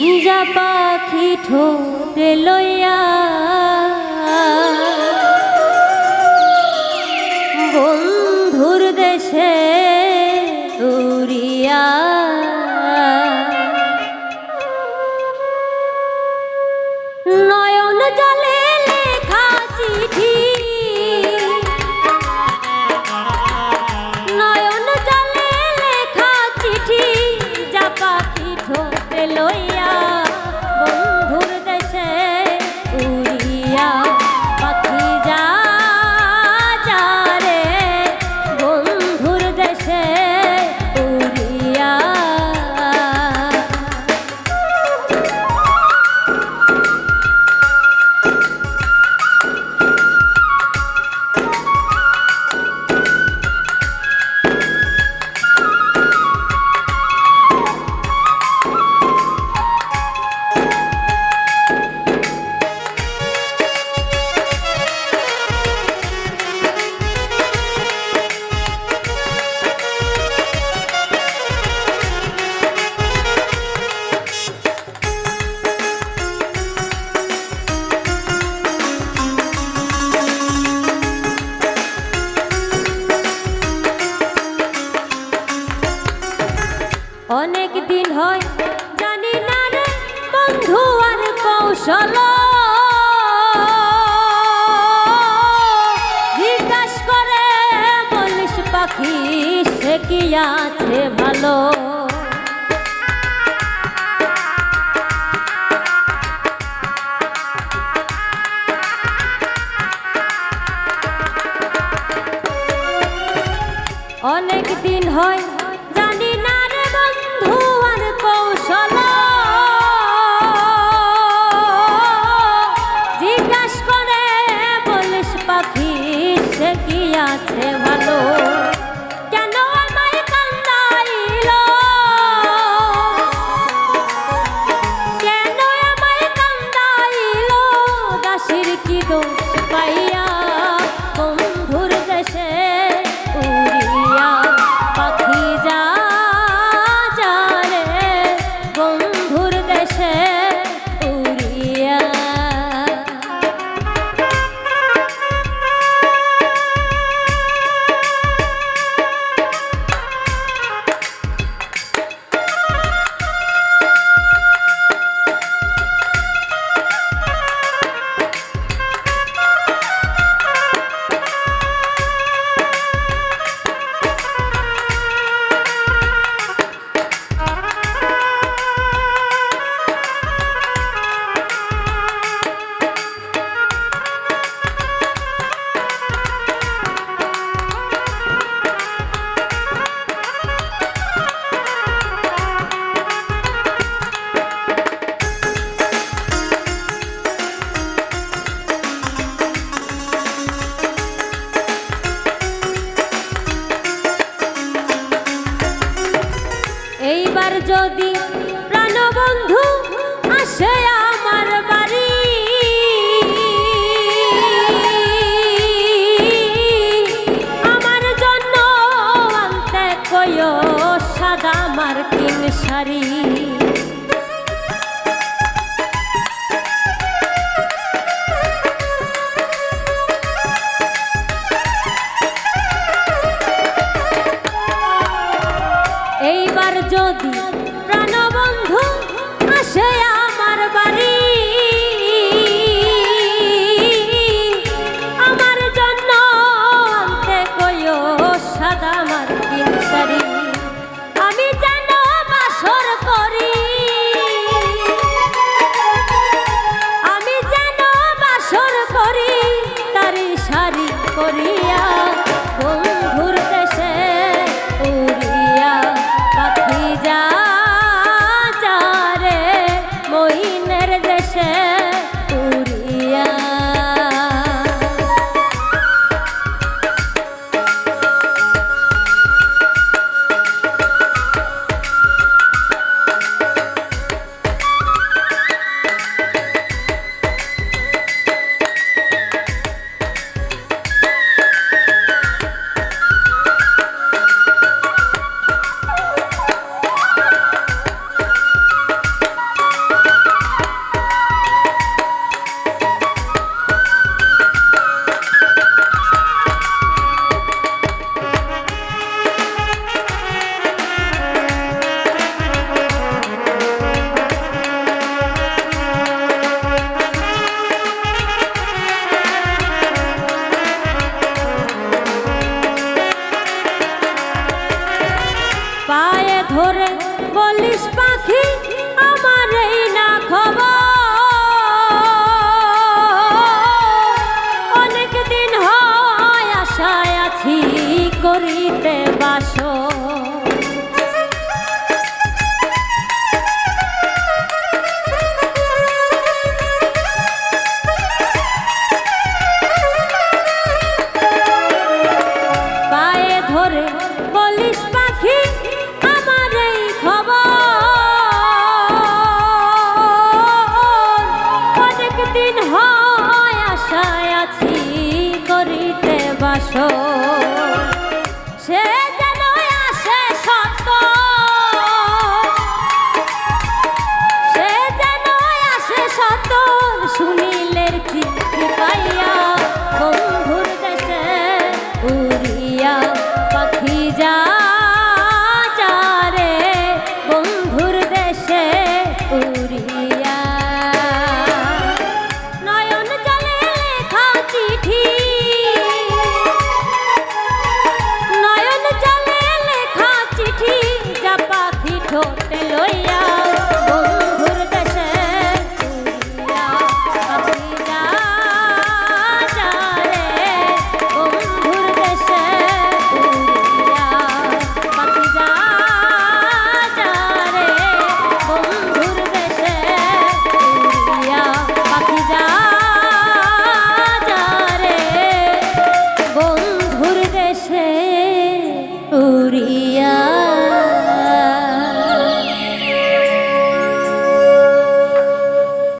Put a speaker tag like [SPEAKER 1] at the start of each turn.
[SPEAKER 1] যা পাখি ঠোঁটে লইয়া বন্ধুর দেশে উড়িয়া নয়ন জলে চিঠি। চিঠি শোনো। জিজ্ঞাস করে বলিস পাখি সে কি আছে ভালো? quer deixar দিন হয় আশায় আছি করিতে বাস। সে যেন আসে সত সে যেন আসে সত সুনীলের চিঠি পাইয়া